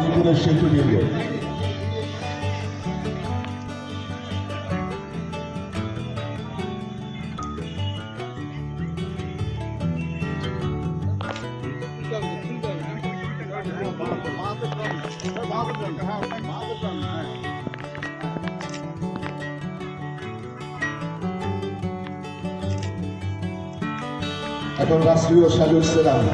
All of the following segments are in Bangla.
ত্রিপুরের শিল্পীবৃন্দ এখন রাষ্ট্রীয় সাজুর সেরাম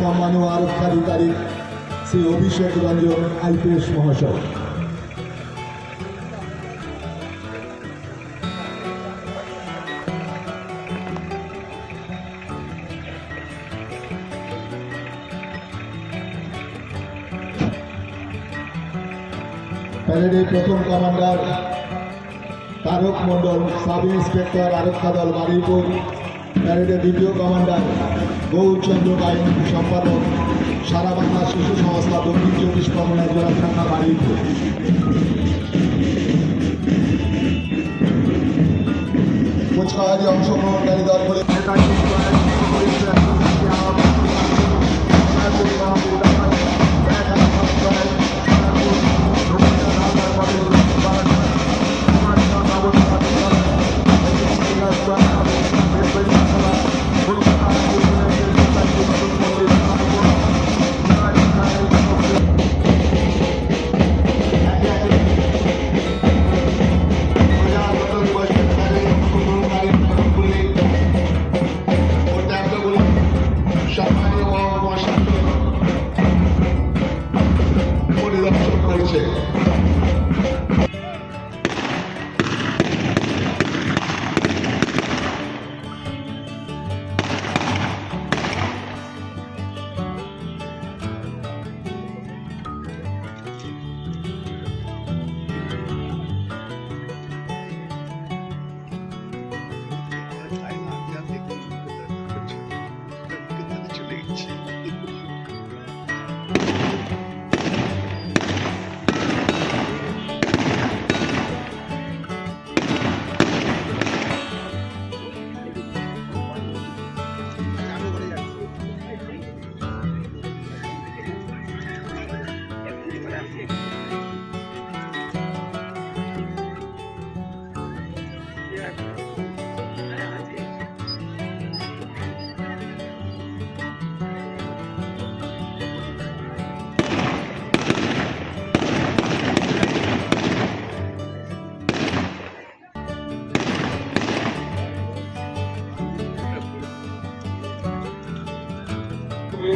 সম্মানীয় আরক্ষাধিকারী শ্রী অভিষেক রঞ্জন, আইপিএস মহাশয় প্যারেডের প্রথম commander Tarak Mondal, sub inspector আরক্ষা দল বারুইপুর প্যারেডের দ্বিতীয় কমান্ডার গৌরচন্দ্র বাহিনী সম্পাদক সারা বাংলা শিশু সংস্থা দক্ষিণ চব্বিশ পরগনা জেলা শাখা বাড়ির কোচকাহারি অংশগ্রহণকারী দলগুলি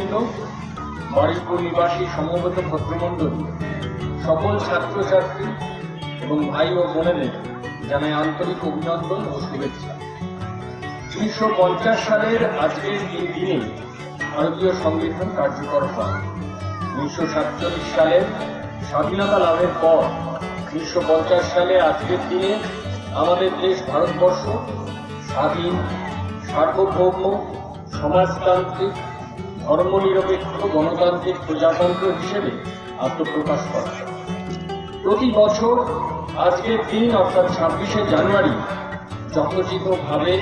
বৃন্দ বাড়িপুর নিবাসী সমবেত ভদ্রমণ্ডল সকল ছাত্রছাত্রী এবং ভাই ও বোনেদের জানাই আন্তরিক অভিনন্দন ও শুভেচ্ছা। উনিশশো পঞ্চাশ সালের আজকের এই দিনে ভারতীয় সংবিধান কার্যকর হয়। উনিশশো সাতচল্লিশ সালের স্বাধীনতা লাভের পর উনিশশো পঞ্চাশ সালে আজকের দিনে আমাদের দেশ ভারতবর্ষ স্বাধীন, সার্বভৌম, সমাজতান্ত্রিক ধর্মনিরপেক্ষ গণতান্ত্রিক প্রজাতন্ত্র হিসেবে আত্মপ্রকাশ করে প্রতি বছর আজকের দিন, অর্থাৎ ছাব্বিশে জানুয়ারি যথোচিতভাবে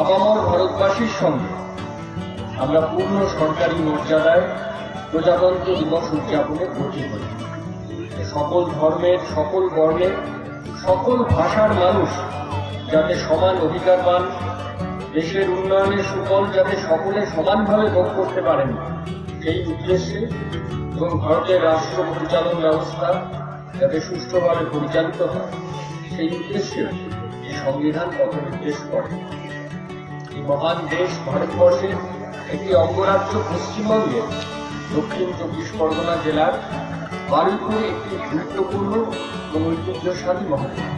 আবামর ভারতবাসীর সঙ্গে আমরা পূর্ণ সরকারি মর্যাদায় প্রজাতন্ত্র দিবস উদযাপনে ব্রতী হই। সকল ধর্মের, সকল বর্ণের, সকল ভাষার মানুষ যাতে সমান অধিকার পান দেশের উন্নয়নের সুফল যাতে সকলে সমানভাবে ভোগ করতে পারেন, সেই উদ্দেশ্যে এবং ভারতের রাষ্ট্র পরিচালন ব্যবস্থা যাতে সুষ্ঠুভাবে পরিচালিত হয়, সেই উদ্দেশ্যে এই সংবিধান পথ নির্দেশ করে। এই মহান দেশ ভারতবর্ষের একটি অঙ্গরাজ্য পশ্চিমবঙ্গের দক্ষিণ চব্বিশ পরগনা জেলার বারুইপুরে একটি গুরুত্বপূর্ণ এবং ঐতিহ্যশালী মহকুমা।